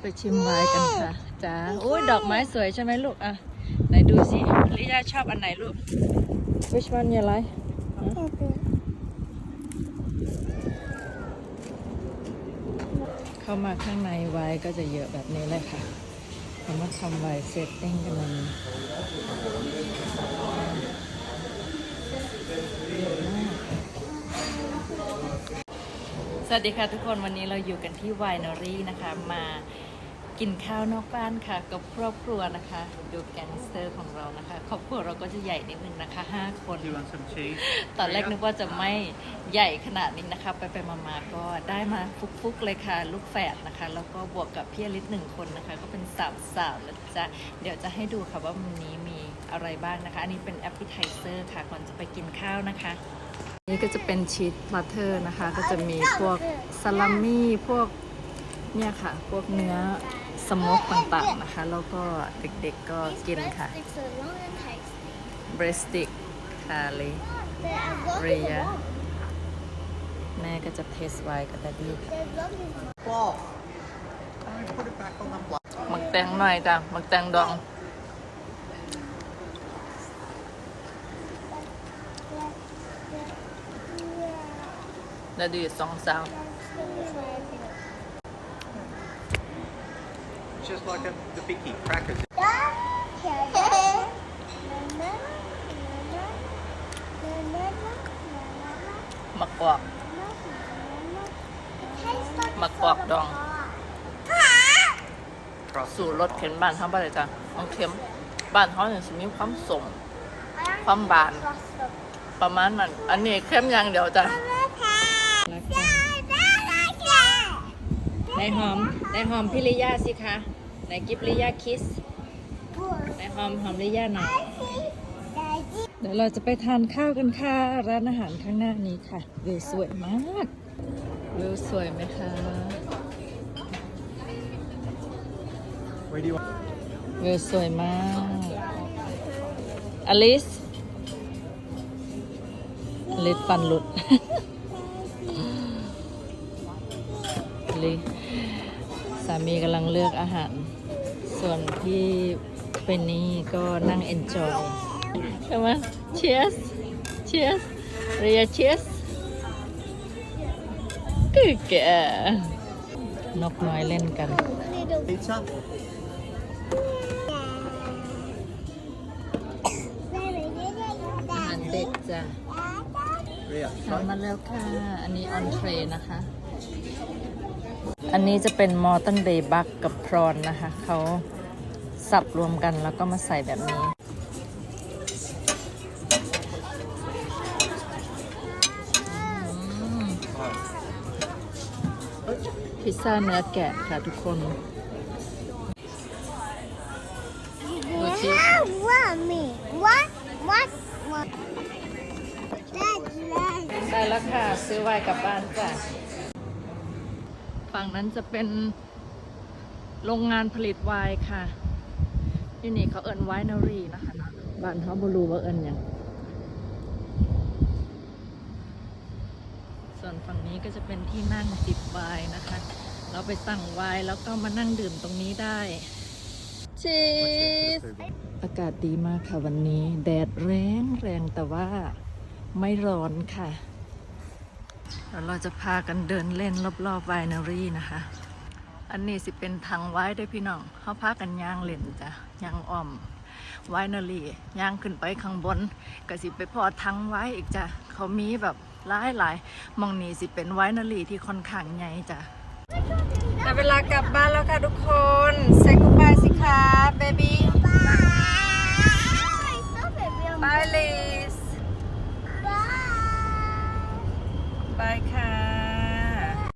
ไปชิมไวน์กันค่ะจ้าโอ้ยดอกไม้สวยใช่ไหมลูกอะไหนดูสิลิยาชอบอันไหนลูก which one you like เข้ามาข้างในไวน์ก็จะเยอะแบบนี้เลยค่ะเขามาทำไวน์เซตติ้งกันเลย สวัสดีค่ะทุกคนวันนี้เราอยู่กันที่ไวน์นอรี่นะคะ มากินข้าวนอกบ้านค่ะ กับครอบครัวนะคะ ดูแกงสเตอร์ของเรานะคะ ครอบครัวเราก็จะใหญ่นิดนึงนะคะ 5 คน Do you want some cheese? ตอนแรกนึกว่าจะไม่ใหญ่ขนาดนี้นะคะ ไปไปๆมาๆก็ได้มาฟุกๆเลยค่ะ ลูกแฝดนะคะ แล้วก็บวกกับพี่อลิศหนึ่งคนนะคะ ก็เป็นสามสาวแล้วจะเดี๋ยวจะให้ดูค่ะว่าวันนี้มีอะไรบ้างนะคะ อันนี้เป็นแอปเปิลไทเซอร์ค่ะก่อนจะไปกินข้าวนะคะ นี่ก็จะเป็นชีสพลาเตอร์นะคะ ก็จะมีพวกซาลามี่พวกเนี่ยค่ะ พวกเนื้อสโมกต่างๆนะคะ แล้วก็เด็กๆก็กินค่ะเบรสติกค่ะเลย They're as long as Rhea. a wall. แม่ก็จะเทสไวน์กับดดี้หมักแตงหน่อยจ้ะหมักแตงดอง ดัดดี้สองสาว It's just like a, the Vicky crackers. หมักกวอกหมักกวอกดอง Cross. สู่รสเข็นบ้านเขาไปเลยจ้ะต้องเค็มบ้านเขาเนี่ยจะมีความสมความบาน ประมาณนั้น อันนี้เค็มอย่างเดียวจ้ะ ในหอมในหอมพี่ลิยาสิคะในกิฟลิยาคิสในหอมหอมลิยาหน่อย เดี๋ยวเราจะไปทานข้าวกันค่ะ ร้านอาหารข้างหน้านี้ค่ะ วิวสวยมากวิวสวยไหมคะวิวสวยมาก อลิสอลิสฟันหลุด อลิสสามีกำลังเลือกอาหาร ส่วนพี่เป็นนี่ก็นั่งเอนจอยใช่ไหมเชียสเชียสเรียเชียสคือแกนกน้อยเล่นกัน Pizza? อาหารเด็กจ้ะ Rhea, ทำมาแล้วค่ะ อันนี้ออนเทรนะคะ อันนี้จะเป็นมอ r ตันเบย์บักกับพรอนนะคะ เขาสับรวมกันแล้วก็มาใส่แบบนี้ พิซซ่าเนื้อแกะค่ะทุกคนดูสิ What me? What? What? What? Dad, Dad. ได้แล้วค่ะ ซื้อไวน์กลับบ้านจ้ะ ฝั่งนั้นจะเป็นโรงงานผลิตไวน์ค่ะ ที่นี่เขาเอิญไวน์นารีนะคะเนาะบ้านเขาบรูว่าเอิญอย่างส่วนฝั่งนี้ก็จะเป็นที่นั่งจิบไวน์นะคะ เราไปสั่งไวน์แล้วก็มานั่งดื่มตรงนี้ได้ชีสอากาศดีมากค่ะวันนี้ แดดแรงแรงแต่ว่าไม่ร้อนค่ะ แล้วเราจะพากันเดินเล่นรอบๆไวนารีนะคะ อันนี้สิเป็นทางไว้ด้วยพี่น้องเขาพากันย่างเล่นจ้ะย่างอ้อมไวนารีย่างขึ้นไปข้างบนก็สิไปพอทางไว้อีกจ้ะเขามีแบบหลายหลายๆหมองนี้สิเป็นไวนารีที่ค่อนข้างใหญ่จ้ะแต่เวลากลับบ้านแล้วค่ะทุกคนเซ็กกุบายสิคะเบบี้